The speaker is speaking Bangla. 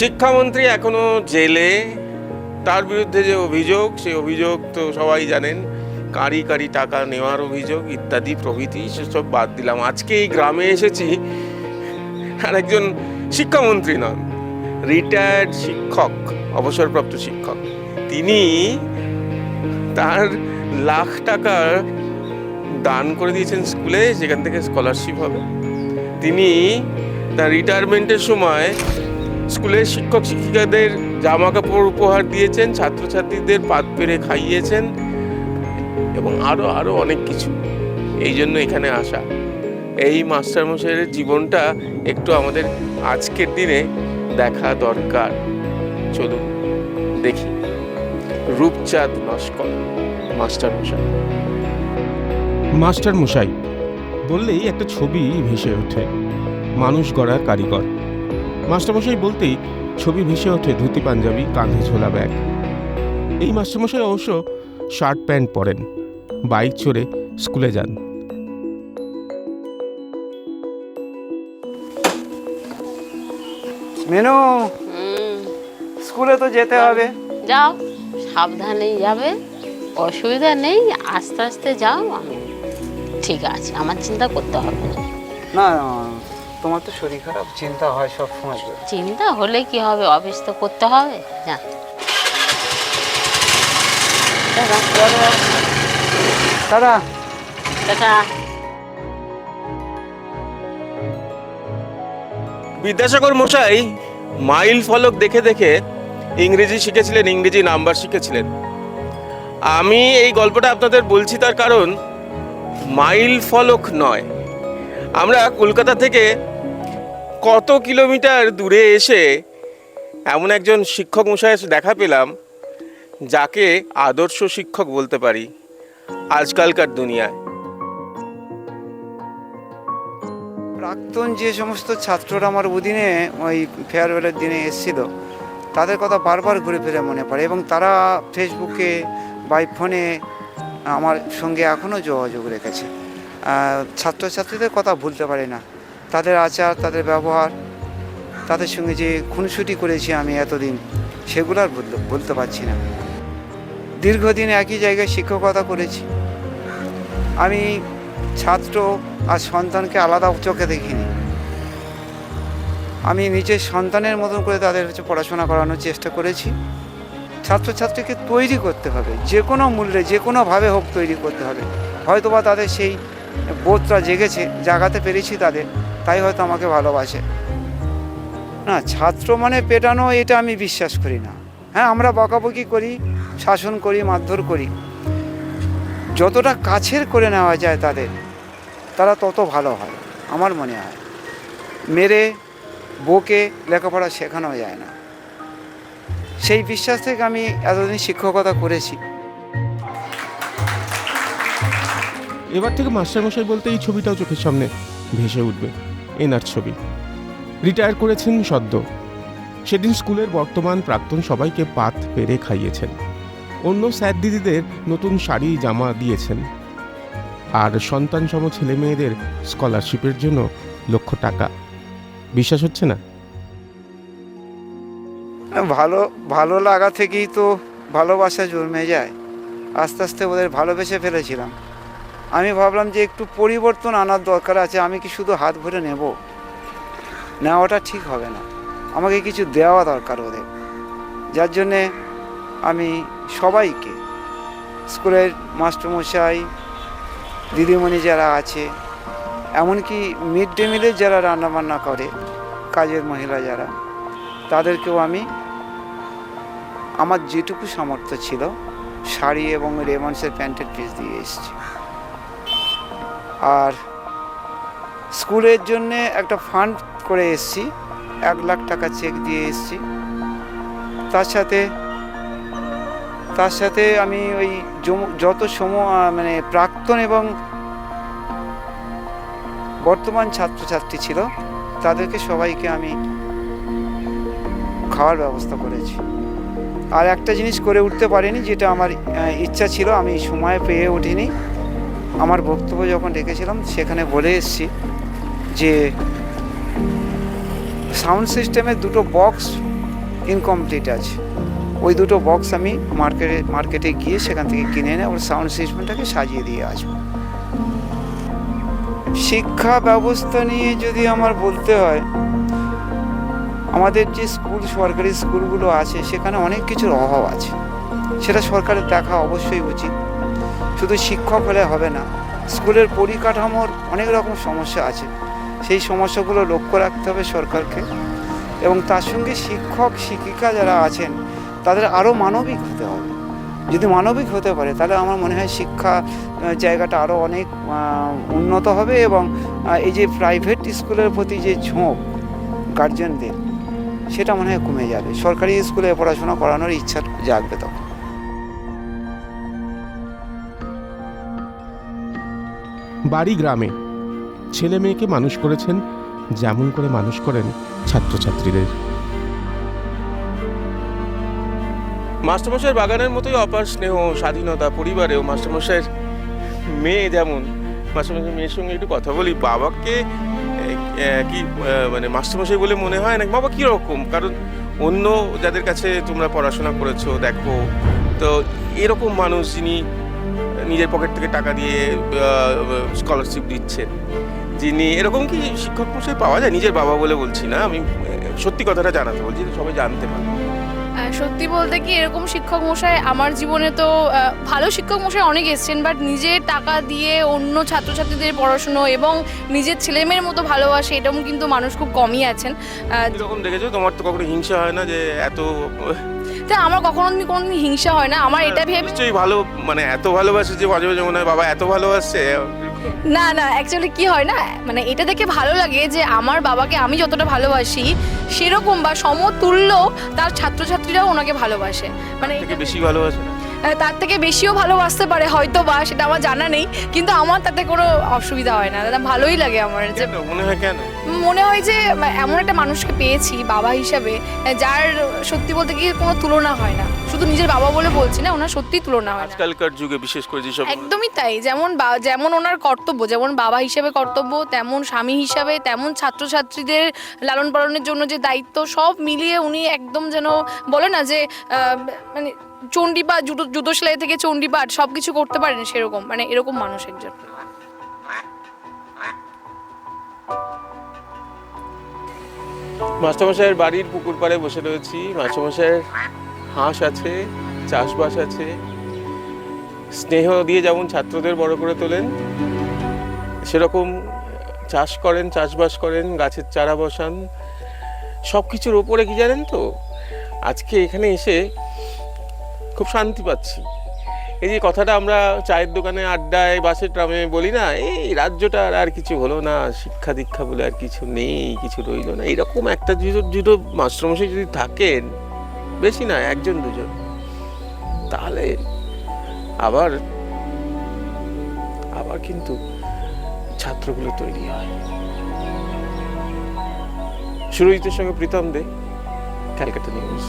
শিক্ষামন্ত্রী এখনও জেলে, তার বিরুদ্ধে যে অভিযোগ, সেই অভিযোগ তো সবাই জানেন, কারি কারি টাকা নেওয়ার অভিযোগ, ইত্যাদি প্রভৃতি, সেসব বাদ দিলাম। আজকে এই গ্রামে এসেছি আর একজন শিক্ষামন্ত্রী নন রিটায়ার্ড শিক্ষক, অবসরপ্রাপ্ত শিক্ষক। তিনি তার লাখ টাকা দান করে দিয়েছেন স্কুলে, যেখান থেকে স্কলারশিপ হবে। তিনি তার রিটায়ারমেন্টের সময় স্কুলের শিক্ষক শিক্ষিকাদের জামা কাপড় উপহার দিয়েছেন, ছাত্রছাত্রীদের পাত পেরে খাইয়েছেন এবং আরও আরও অনেক কিছু। এই জন্য এখানে আসা। এই মাস্টারমশাইয়ের জীবনটা একটু আমাদের আজকের দিনে দেখা দরকার। চলুন, দেখি। রূপচাঁদ নস্কর, মাস্টারমশাই। মাস্টার মশাই বললেই একটা ছবি ভেসে ওঠে। মানুষ গড়ার কারিগর। মাস্টারমশাই বলতেই ছবি ভেসে ওঠে ধুতি পাঞ্জাবি কাঁধে ঝোলা ব্যাগ। এই মাস্টারমশাই অবশ্য শার্ট প্যান্ট পরেন বাইক চড়ে স্কুলে যান। মেনু স্কুলে তো যেতে হবে। যাও সাবধানেই যাবে অসুবিধা নেই আস্তে আস্তে যাও আমি ঠিক আছে আমার চিন্তা করতে হবে। না, তোমার তো শরীর খারাপ চিন্তা হয় সব সময় চিন্তা হলে কি হবে? অফিস তো করতে হবে। টাটা, দাদা টাটা। বিদ্যাসাগর মশাই মাইল ফলক দেখে দেখে ইংরেজি শিখেছিলেন ইংরেজি নাম্বার শিখেছিলেন। আমি এই গল্পটা আপনাদের বলছি তার কারণ মাইল ফলক নয়। আমরা কলকাতা থেকে কত কিলোমিটার দূরে এসে এমন একজন শিক্ষক মশাইয়ের দেখা পেলাম, যাকে আদর্শ শিক্ষক বলতে পারি আজকালকার দুনিয়ায়। প্রাক্তন যে সমস্ত ছাত্ররা আমার অধীনে ওই ফেয়ারওয়েলের দিনে এসেছিল, তাদের কথা বারবার ঘুরে ফিরে মনে পড়ে এবং তারা ফেসবুকে বা ফোনে আমার সঙ্গে এখনও যোগাযোগ রেখেছে। ছাত্রছাত্রীদের কথা ভুলতে পারি না। তাদের আচার, তাদের ব্যবহার, তাদের সঙ্গে যে খুনসুটি করেছি আমি এতদিন, সেগুলো আর বলতে পারছি না। দীর্ঘদিন একই জায়গায় শিক্ষকতা করেছি। আমি ছাত্র আর সন্তানকে আলাদা চোখে দেখিনি। আমি নিজের সন্তানের মতন করে তাদের হচ্ছে পড়াশোনা করানোর চেষ্টা করেছি। ছাত্রছাত্রীকে তৈরি করতে হবে, যে কোনো মূল্যে, যে কোনোভাবে হোক তৈরি করতে হবে। হয়তোবা তাদের সেই বোধটা জেগেছে, জাগাতে পেরেছি তাদের। তাই হয়তো আমাকে ভালোবাসে। না, ছাত্র মানে পেটানো, এটা আমি বিশ্বাস করি না। হ্যাঁ আমরা বকাবকি করি, শাসন করি, মারধর করি। যতটা কাছের করে নেওয়া যায় তাদের, তারা তত ভালো হয়, আমার মনে হয়। মেরে, বকে লেখাপড়া শেখানো যায় না। সেই বিশ্বাস থেকে আমি এতদিন শিক্ষকতা করেছি। এবার থেকে মাস্টারমশাই বলতে এই ছবিটাও চোখের সামনে ভেসে উঠবে। এনার ছবি। রিটায়ার করেছেন সদ্য। সেদিন স্কুলের বর্তমান প্রাক্তন সবাইকে পাত পেরে খাইয়েছেন। অন্য স্যার দিদিদের নতুন শাড়ি, জামা দিয়েছেন। আর সন্তান সম ছেলে মেয়েদের স্কলারশিপের জন্য লক্ষ টাকা। বিশ্বাস হচ্ছে না, ভালো ভালো লাগা থেকেই তো ভালোবাসা জন্মে যায়। আস্তে আস্তে ওদের ভালোবেসে ফেলেছিলাম। আমি ভাবলাম যে একটু পরিবর্তন আনার দরকার আছে, আমি কি শুধু হাত ভরে নেব? নেওয়াটা ঠিক হবে না। আমাকে কিছু দেওয়া দরকার ওদের। যার জন্যে আমি সবাইকে, স্কুলের মাস্টারমশাই, দিদিমণি যারা আছে, এমনকি মিড ডে মিলের যারা রান্নাবান্না করে, কাজের মহিলা যারা, তাদেরকেও আমি আমার যেটুকু সামর্থ্য ছিল, শাড়ি এবং রেমন্সের প্যান্টের পিস দিয়ে এসেছি। আর স্কুলের জন্যে একটা ফান্ড করে এসেছি, এক লাখ টাকা চেক দিয়ে এসেছি। তার সাথে তার সাথে আমি ওই যত সম মানে প্রাক্তন এবং বর্তমান ছাত্রছাত্রী ছিল, তাদেরকে সবাইকে আমি খাওয়ার ব্যবস্থা করেছি। আর একটা জিনিস করে উঠতে পারিনি, যেটা আমার ইচ্ছা ছিল, আমি সময় পেয়ে উঠিনি। আমার বক্তব্য যখন রেখেছিলাম, সেখানে বলে এসেছি যে, সাউন্ড সিস্টেমের দুটো বক্স ইনকমপ্লিট আছে। ওই দুটো বক্স আমি মার্কেটে মার্কেটে গিয়ে সেখান থেকে কিনে এনে ওর সাউন্ড সিস্টেমটাকে সাজিয়ে দিয়ে আসব। শিক্ষা ব্যবস্থা নিয়ে যদি আমার বলতে হয়, আমাদের যে স্কুল, সরকারি স্কুলগুলো আছে, সেখানে অনেক কিছুর অভাব আছে। সেটা সরকারের দেখা অবশ্যই উচিত। শুধু শিক্ষক হলে হবে না, স্কুলের পরিকাঠামোর অনেক রকম সমস্যা আছে। সেই সমস্যাগুলো লক্ষ্য রাখতে হবে সরকারকে এবং তার সঙ্গে শিক্ষক, শিক্ষিকা যারা আছেন, তাদের আরও মানবিক হতে হবে। যদি মানবিক হতে পারে, তাহলে আমার মনে হয় শিক্ষা জায়গাটা আরও অনেক উন্নত হবে এবং এই যে প্রাইভেট স্কুলের প্রতি যে ঝোঁক গার্জেনদের সেটা মনে হয় কমে যাবে। সরকারি স্কুলে পড়াশোনা করানোর ইচ্ছা জাগবে তখন। বাড়ি গ্রামে। ছেলে মেয়েকে মানুষ করেছেন, যেমন করে মানুষ করেন ছাত্রছাত্রীদের। মাস্টারমশাইয়ের বাগানের মতোই অপার স্নেহ, স্বাধীনতা, পরিবারেও মাস্টারমশাইয়ের মেয়ে যেমন মাস্টারমশাই মেয়ের সঙ্গে একটু কথা বলি, বাবাকে কি মানে মাস্টারমশাই বলে মনে হয় না বাবা কীরকম? কারণ অন্য যাদের কাছে তোমরা পড়াশোনা করেছ, দেখো, তো এরকম মানুষ যিনি নিজের পকেট থেকে টাকা দিয়ে স্কলারশিপ দিচ্ছেন যিনি এরকম কি শিক্ষক মশাই পাওয়া যায়? নিজের বাবা বলে বলছি না আমি সত্যি কথাটা জানাতে বলছি সবাই জানতে পারে। সত্যি বলতে কি এরকম শিক্ষক মশাই আমার জীবনে তো ভালো শিক্ষক মশাই অনেক এসছেন বাট নিজের টাকা দিয়ে অন্য ছাত্রছাত্রীদের পড়াশুনো এবং নিজের ছেলেমেয়ের মতো ভালোবাসে এরকম কিন্তু মানুষ খুব কমই আছেন। এরকম দেখেছ তোমার তো কখনো হিংসা হয় না যে এত তা আমার কখনো কোনোদিন হিংসা হয় না। আমার এটা ভেবে নিশ্চয়ই ভালো মানে এত ভালোবাসে যে মাঝে মাঝে মনে হয় বাবা এত ভালোবাসছে। না না অ্যাকচুয়ালি কি হয় না মানে এটা দেখে ভালো লাগে যে আমার বাবাকে আমি যতটা ভালোবাসি সেরকম বা সমতুল্য তার ছাত্রছাত্রীরাও ওনাকে ভালোবাসে। মানে বেশি ভালোবাসে তার থেকে বেশিও ভালোবাসতে পারে হয়তো বা সেটা আমার জানা নেই কিন্তু আমার তাতে কোনো অসুবিধা হয় না। দাদা ভালোই লাগে আমার যে মনে হয় কেন? মনে হয় যে এমন একটা মানুষকে পেয়েছি বাবা হিসাবে যার সত্যি বলতে কি কোনো তুলনা হয় না। শুধু নিজের বাবা বলে বলছি না ওনার সত্যি তুলনা হয় আজকালকার যুগে বিশেষ করে যেসব একদমই তাই যেমন যেমন ওনার কর্তব্য যেমন বাবা হিসেবে কর্তব্য তেমন স্বামী হিসাবে তেমন ছাত্রছাত্রীদের লালন পালনের জন্য যে দায়িত্ব সব মিলিয়ে উনি একদম যেন বলে না যে মানে চণ্ডীপাঠ জুতো জুতো সেলাই থেকে চণ্ডীপাঠ সব কিছু করতে পারেন সেরকম মানে এরকম মানুষ একজন মাস্টারমশাইয়ের বাড়ির পুকুর পাড়ে বসে রয়েছি। মাস্টারমশাইয়ের হাঁস আছে, চাষবাস আছে। স্নেহ দিয়ে যেমন ছাত্রদের বড় করে তোলেন, সেরকম চাষ করেন, চাষবাস করেন, গাছের চারা বসান। সব কিছুর ওপরে কি জানেন তো? আজকে এখানে এসে খুব শান্তি পাচ্ছি। এই যে কথাটা আমরা চায়ের দোকানে, আড্ডায়, বাসে, ট্রামে বলি না, এই রাজ্যটা আর কিছু হলো না, শিক্ষা দীক্ষা বলে আর কিছু নেই, কিছু রইল না। এরকম একটা দুটো দুটো মাস্টারমশাই যদি থাকেন, বেশি না, একজন, দুজন, তাহলে আবার আবার কিন্তু ছাত্রগুলো তৈরি হয়। সুরজিতের সঙ্গে প্রীতম দে, ক্যালকাটা নিউজ।